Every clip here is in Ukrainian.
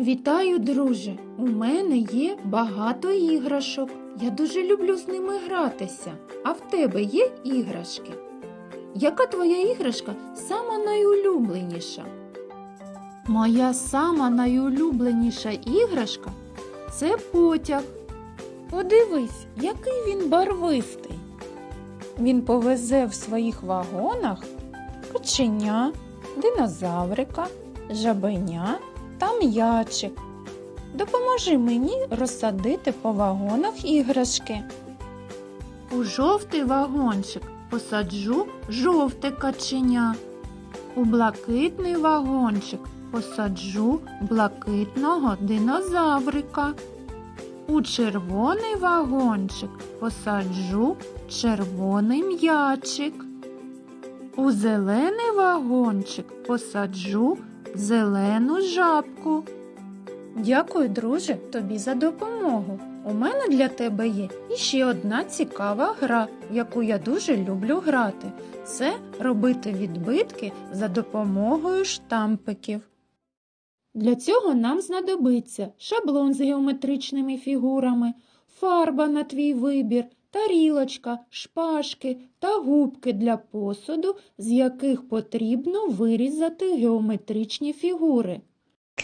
Вітаю, друже! У мене є багато іграшок. Я дуже люблю з ними гратися. А в тебе є іграшки? Яка твоя іграшка сама найулюбленіша? Моя сама найулюбленіша іграшка це потяг. Подивись, який він барвистий. Він повезе в своїх вагонах коченя, динозаврика, жабеня та м'ячик. Допоможи мені розсадити по вагонах іграшки. У жовтий вагончик посаджу жовте каченя. У блакитний вагончик посаджу блакитного динозаврика. У червоний вагончик посаджу червоний м'ячик. У зелений вагончик посаджу зелену жабку. Дякую, друже, тобі за допомогу. У мене для тебе є іще одна цікава гра, яку я дуже люблю грати. Це робити відбитки за допомогою штампиків. Для цього нам знадобиться шаблон з геометричними фігурами, фарба на твій вибір, тарілочка, шпажки та губки для посуду, з яких потрібно вирізати геометричні фігури.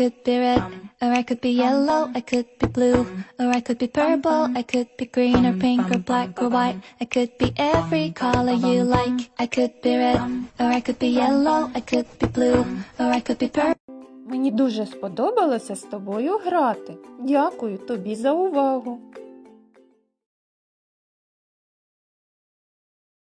Could be red, or I could be yellow, I could be blue, or I could be purple, I could be green or pink or black or white. I could be every color you like. I could be red, or I could be yellow, I could be blue, or I could be purple. Мені дуже сподобалося з тобою грати. Дякую тобі за увагу.